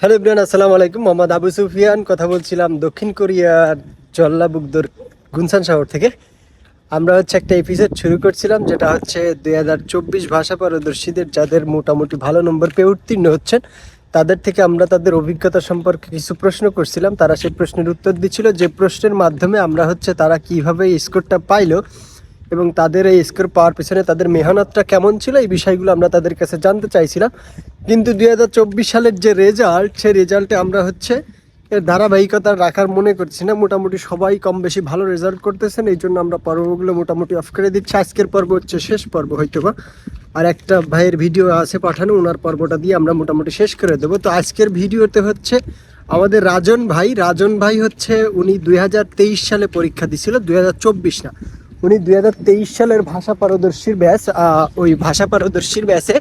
Hello Ibran আসসালামু আলাইকুম। মোহাম্মদ আবু সুফিয়ান, কথা বলছিলাম দক্ষিণ কোরিয়ার জল্লাবুকদর গুনসান শহর থেকে। আমরা হচ্ছে একটা এপিসোড শুরু করছিলাম, যেটা হচ্ছে দুই হাজার চব্বিশ ভাষা পারদর্শীদের যাদের মোটামুটি ভালো নম্বর পেয়ে উত্তীর্ণ হচ্ছেন, তাদের থেকে আমরা তাদের অভিজ্ঞতা সম্পর্কে কিছু প্রশ্ন করছিলাম। তারা সেই প্রশ্নের উত্তর দিচ্ছিল। যে প্রশ্নের মাধ্যমে আমরা হচ্ছে তারা কীভাবে স্কোরটা পাইলো এবং তাদের এই স্কোর পাওয়ার পিছনে তাদের মেহনতটা কেমন ছিল এই বিষয়গুলো আমরা তাদের কাছে জানতে চাইছিলাম। কিন্তু দুই হাজার চব্বিশ সালের যে রেজাল্ট সেই রেজাল্টে আমরা হচ্ছে এর ধারাবাহিকতা রাখার মনে করছি না। মোটামুটি সবাই কম বেশি ভালো রেজাল্ট করতেছেন, এই জন্য আমরা পর্বগুলো মোটামুটি অফ করে দিচ্ছি। আজকের পর্ব হচ্ছে শেষ পর্ব হয়তো বা আর একটা ভাইয়ের ভিডিও আছে পাঠানো ওনার পর্বটা দিয়ে আমরা মোটামুটি শেষ করে দেবো। তো আজকের ভিডিওতে হচ্ছে আমাদের রাজন ভাই রাজন ভাই হচ্ছে উনি দুই হাজার তেইশ সালে পরীক্ষা দিছিল, দুই হাজার চব্বিশ না। উনি দুই হাজার তেইশ সালের ভাষা পারদর্শীর ব্যাস ওই ভাষা পারদর্শীর ব্যাসে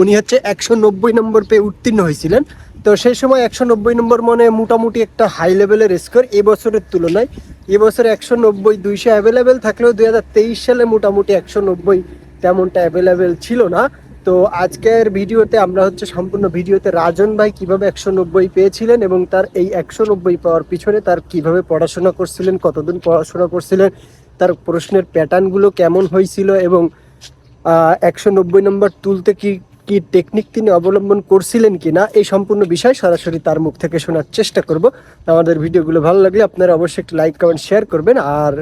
উনি হচ্ছে একশো নব্বই নম্বর পেয়ে উত্তীর্ণ হয়েছিলেন। তো সেই সময় একশো নব্বই নম্বর মনে মোটামুটি একটা হাই লেভেলের স্কোর এবছরের তুলনায়। এবছর একশো নব্বই দুইশো অ্যাভেলেবেল থাকলেও দুই হাজার তেইশ সালে মোটামুটি একশো নব্বই তেমনটা অ্যাভেলেবেল ছিল না। তো আজকের ভিডিওতে আমরা হচ্ছে সম্পূর্ণ ভিডিওতে রাজন ভাই কীভাবে একশো নব্বই পেয়েছিলেন এবং তার এই একশো নব্বই পাওয়ার পিছনে তার কীভাবে পড়াশোনা করছিলেন, কতদিন পড়াশোনা করছিলেন তার প্রশ্নের প্যাটার্নগুলো কেমন হয়েছিল এবং একশো নব্বই নম্বর তুলতে কি কি টেকনিক তিনি অবলম্বন করছিলেন কি না এই সম্পূর্ণ বিষয় সরাসরি তার মুখ থেকে শোনার চেষ্টা করব। আমাদের ভিডিওগুলো ভালো লাগলে আপনারা অবশ্যই একটু লাইক কমেন্ট শেয়ার করবেন আর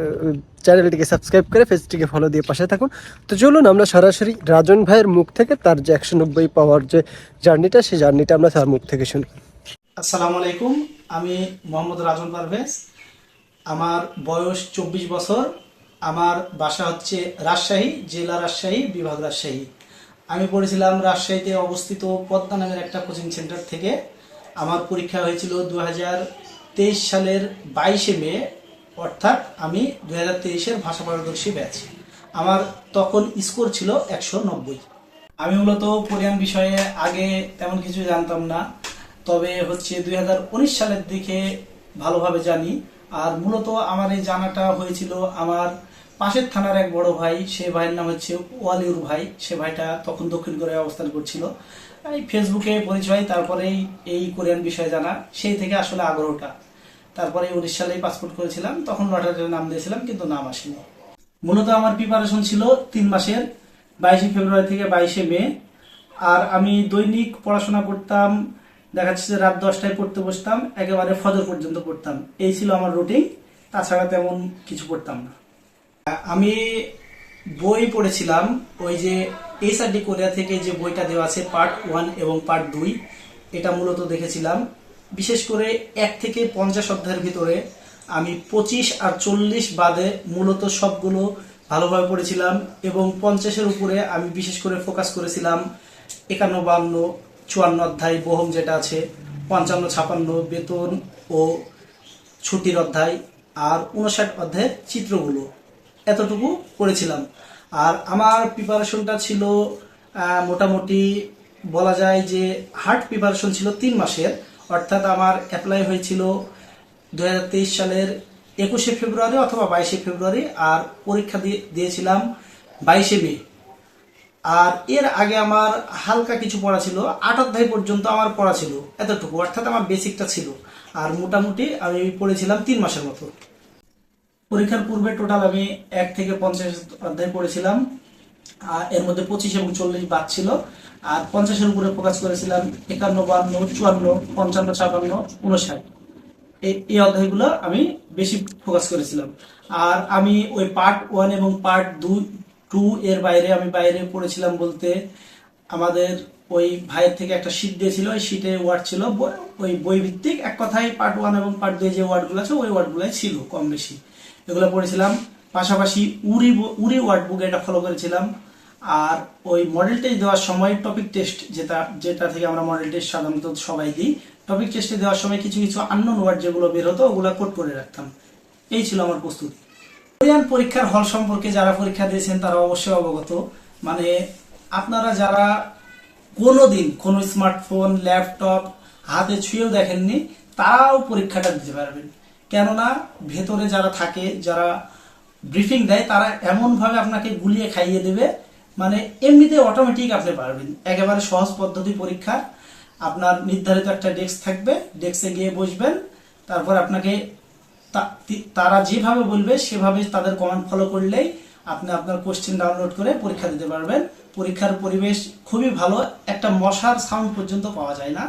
চ্যানেলটিকে সাবস্ক্রাইব করে ফেসটিকে ফলো দিয়ে পাশে থাকুন। তো চলুন আমরা সরাসরি রাজন ভাইয়ের মুখ থেকে তার যে একশো নব্বই পাওয়ার যে জার্নিটা, সেই জার্নিটা আমরা তার মুখ থেকে শুনি। আসসালামু আলাইকুম, আমি মোহাম্মদ রাজন পারভেজ আমার বয়স চব্বিশ বছর। আমার বাসা হচ্ছে রাজশাহী, জেলা রাজশাহী, বিভাগ রাজশাহী। আমি পড়েছিলাম রাজশাহীতে অবস্থিত পদ্মা নামের একটা কোচিং সেন্টার থেকে। আমার পরীক্ষা হয়েছিল দু সালের বাইশে মে, অর্থাৎ আমি দু হাজার তেইশের ভাষা পারদর্শী ব্যাচ। আমার তখন স্কোর ছিল একশো নব্বই। আমি মূলত কোরিয়ান বিষয়ে আগে তেমন কিছু জানতাম না, তবে হচ্ছে দুই হাজার উনিশ সালের দিকে ভালোভাবে জানি। আর মূলত আমার এই জানাটা হয়েছিল আমার পাশের থানার এক বড় ভাই, সে ভাইয়ের নাম হচ্ছে ওয়ালিউর ভাই, সে ভাইটা তখন দক্ষিণ কোরিয়ায় অবস্থান করছিল। এই ফেসবুকে পরিচয়, তারপরেই এই কোরিয়ান বিষয়ে জানা, সেই থেকে আসলে আগ্রহটা। তারপরে উনিশ সালেই পাসপোর্ট করেছিলাম, তখন লটারিতে নাম দিয়েছিলাম, কিন্তু নাম আসেনি। মূলত আমার প্রিপারেশন ছিল তিন মাসের, বাইশে ফেব্রুয়ারি থেকে বাইশে মে। আর আমি দৈনিক পড়াশোনা করতাম দেখা যাচ্ছে রাত দশটায় পড়তে বসতাম, একেবারে ফজর পর্যন্ত পড়তাম। এই ছিল আমার রুটিন তাছাড়া তেমন কিছু পড়তাম না। আমি বই পড়েছিলাম, ওই যে এস এসআরডি কোরিয়া থেকে যে বইটা দেওয়া আছে পার্ট ওয়ান এবং পার্ট দুই, এটা মূলত দেখেছিলাম। বিশেষ করে এক থেকে পঞ্চাশ অধ্যায়ের ভিতরে আমি পঁচিশ আর চল্লিশ বাদে মূলত সবগুলো ভালোভাবে পড়েছিলাম এবং পঞ্চাশের উপরে আমি বিশেষ করে ফোকাস করেছিলাম একান্ন, বান্ন চুয়ান্ন অধ্যায় বহম যেটা আছে, পঞ্চান্ন, ছাপান্ন, বেতন ও ছুটির অধ্যায়, আর উনষাট অধ্যায়ের চিত্রগুলো। এতটুকু পড়েছিলাম আর আমার প্রিপারেশনটা ছিল মোটামুটি বলা যায় যে হার্ড প্রিপারেশন ছিল তিন মাসের। অর্থাৎ আমার অ্যাপ্লাই হয়েছিল দু হাজার তেইশ সালের একুশে ফেব্রুয়ারি অথবা বাইশে ফেব্রুয়ারি, আর পরীক্ষা দিয়ে- দিয়েছিলাম বাইশে মে। আর এর আগে আমার হালকা কিছু পড়া ছিল, আট অধ্যায় পর্যন্ত আমার পড়া ছিল, এতটুকু। অর্থাৎ আমার বেসিকটা ছিল। আর মোটামুটি আমি পড়েছিলাম তিন মাসের মতো। পরীক্ষার পূর্বে টোটাল আমি এক থেকে পঞ্চাশ অধ্যায় পড়েছিলাম। আর এর মধ্যে পঁচিশ এবং চল্লিশ বাদ ছিল। আর পঞ্চাশের উপরে ফোকাস করেছিলাম একান্ন বান্ন চুয়ান্ন, পঞ্চান্ন, ছাপান্ন উনষাট এই এই অধ্যায়গুলো আমি বেশি ফোকাস করেছিলাম। আর আমি ওই পার্ট ওয়ান এবং পার্ট দুই টু এর বাইরে আমি বাইরে পড়েছিলাম বলতে আমাদের ওই ভাইয়ের থেকে একটা শীট দিয়েছিল, ওই শীটে ওয়ার্ড ছিল ওই বই ভিত্তিক এক কথায় পার্ট ওয়ান এবং পার্ট দুই যে ওয়ার্ডগুলো আছে, ওই ওয়ার্ডগুলাই ছিল কম বেশি। এগুলো পড়েছিলাম। পাশাপাশি উরি উরি ওয়ার্ড বুক এটা ফলো করেছিলাম। আর ওই মডেল টেস্ট দেওয়ার সময় টপিক টেস্ট যেটা যেটা থেকে আমরা মডেল টেস্ট সাধারণত সবাই দিই টপিক টেস্টে দেওয়ার সময় কিছু কিছু আননোন ওয়ার্ড যেগুলো বের হতো, ওগুলো কোট করে রাখতাম। এই ছিল আমার প্রস্তুতি। কোরিয়ান পরীক্ষার হল সম্পর্কে যারা পরীক্ষা দিয়েছেন, তারা অবশ্যই অবগত। মানে আপনারা যারা কোনোদিন কোনো স্মার্টফোন ল্যাপটপ হাতে ছুঁয়েও দেখেননি তারাও পরীক্ষাটা দিতে পারবেন। কেননা, ভেতরে যারা থাকে, যারা ব্রিফিং দেয়, তারা এমনভাবে আপনাকে গুলিয়ে খাইয়ে দেবে মানে এমনিতে অটোমেটিক আপনি পারবেন। একেবারে সহজ পদ্ধতি পরীক্ষা আপনার নির্ধারিত একটা ডেস্ক থাকবে ডেস্কে গিয়ে বসবেন, তারপর আপনাকে তারা যেভাবে বলবে, সেভাবে তাদের কমান্ড ফলো করলেই আপনি আপনার কোশ্চেন ডাউনলোড করে পরীক্ষা দিতে পারবেন। পরীক্ষার পরিবেশ খুবই ভালো, একটা মশার সাউন্ড পর্যন্ত পাওয়া যায় না।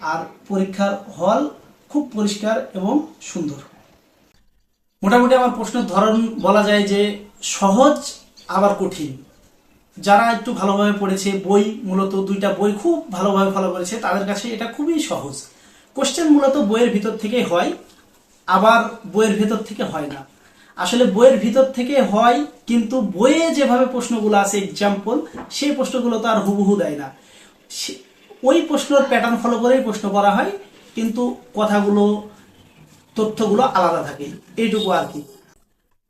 আর পরীক্ষার হল খুব পরিষ্কার এবং সুন্দর। মোটামুটি আমার প্রশ্নের ধরন বলা যায় যে, সহজ আবার কঠিন। যারা একটু ভালোভাবে পড়েছে, বই মূলত দুইটা বই খুব ভালোভাবে ফলো করেছে, তাদের কাছে এটা খুবই সহজ। কোশ্চেন মূলত বইয়ের ভিতর থেকে হয়। আবার বইয়ের ভিতর থেকে হয় না। আসলে বইয়ের ভিতর থেকে হয়, কিন্তু বইয়ে যেভাবে প্রশ্নগুলো আছে এক্সাম্পল সেই প্রশ্নগুলো তো আর হুবহু দেয় না। ওই প্রশ্নের প্যাটার্ন ফলো করেই প্রশ্ন করা হয়, কিন্তু কথাগুলো, তথ্যগুলো আলাদা থাকে। এইটুকু আর কি।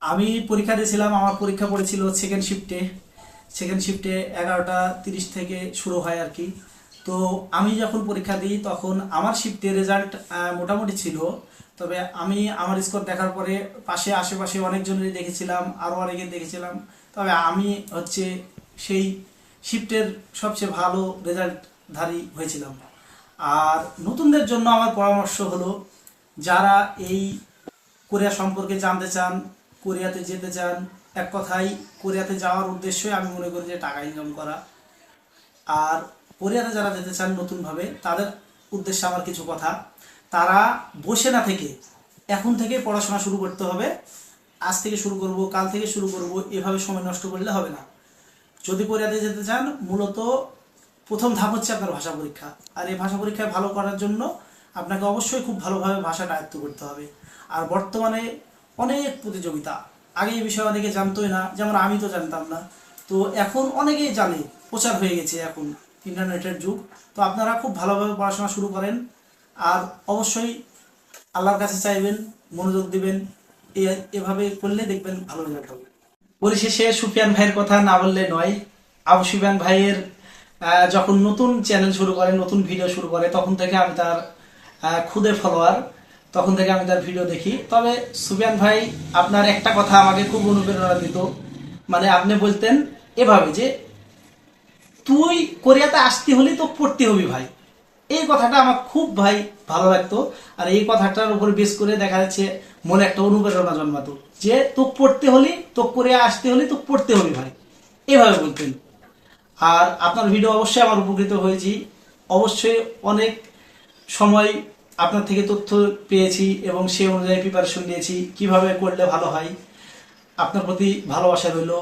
আমি পরীক্ষা দিয়েছিলাম, আমার পরীক্ষা পড়েছিল সেকেন্ড শিফটে সেকেন্ড শিফটে এগারোটা তিরিশ থেকে শুরু হয় আর কি। তো আমি যখন পরীক্ষা দিই, তখন আমার শিফটে রেজাল্ট মোটামুটি ছিল তবে আমি আমার স্কোর দেখার পরে পাশে, আশেপাশে অনেকজনেরই দেখেছিলাম আরও অনেকে দেখেছিলাম। তবে আমি হচ্ছে সেই শিফটের সবচেয়ে ভালো রেজাল্টধারী হয়েছিলাম। আর নতুনদের জন্য আমার পরামর্শ হলো, যারা এই কোরিয়া সম্পর্কে জানতে চান, কোরিয়াতে যেতে চান, এক কথায় কোরিয়াতে যাওয়ার উদ্দেশ্যই আমি মনে করি যে টাকা ইনকাম করা। আর কোরিয়াতে যারা যেতে চান নতুনভাবে, তাদের উদ্দেশ্যে আমার কিছু কথা। তারা বসে না থেকে এখন থেকে পড়াশোনা শুরু করতে হবে। আজ থেকে শুরু করব, কাল থেকে শুরু করব, এভাবে সময় নষ্ট করলে হবে না। যদি কোরিয়াতে যেতে চান, মূলত প্রথম ধাপ হচ্ছে আপনার ভাষা পরীক্ষা। আর এই ভাষা পরীক্ষায় ভালো করার জন্য আপনাকে অবশ্যই খুব ভালোভাবে ভাষাটা আয়ত্ত করতে হবে। আর বর্তমানে অনেক প্রতিযোগিতা। আগে এই বিষয়ে অনেকে জানতোই না, যেমন আমি তো জানতাম না। তো এখন অনেকেই জানে, প্রচার হয়ে গেছে এখন ইন্টারনেটের যুগ। তো আপনারা খুব ভালোভাবে পড়াশোনা শুরু করেন। আর অবশ্যই আল্লাহর কাছে চাইবেন, মনোযোগ দিবেন এভাবে করলে দেখবেন ভালো রেজাল্ট হবে। পরিশেষে সুফিয়ান ভাইয়ের কথা না বললে নয়, আবু সুফিয়ান ভাইয়ের যখন নতুন চ্যানেল শুরু করে, নতুন ভিডিও শুরু করে, তখন থেকে আমি তার খুদে ফলোয়ার তখন থেকে আমি তার ভিডিও দেখি। তবে সুফিয়ান ভাই, আপনার একটা কথা আমাকে খুব অনুপ্রেরণা দিত। মানে আপনি বলতেন এভাবে যে, তুই কোরিয়াতে আসতে হলে তো পড়তে হবি ভাই। এই কথাটা আমার খুব ভাই ভালো লাগতো, আর এই কথাটার উপর বেশ করে দেখা যাচ্ছে মনে একটা অনুপ্রেরণা জন্মাতো, যে তো পড়তে হলে তো করে আসতে হলে তো পড়তে হবে ভাই। এভাবে বলতেন। আর আপনার ভিডিও অবশ্যই আমার উপকৃত হয়েছি। অবশ্যই অনেক সময় আপনার থেকে তথ্য পেয়েছি এবং সেই অনুযায়ী প্রিপারেশন নিয়েছি, কীভাবে করলে ভালো হয়। আপনার প্রতি ভালোবাসা রইল।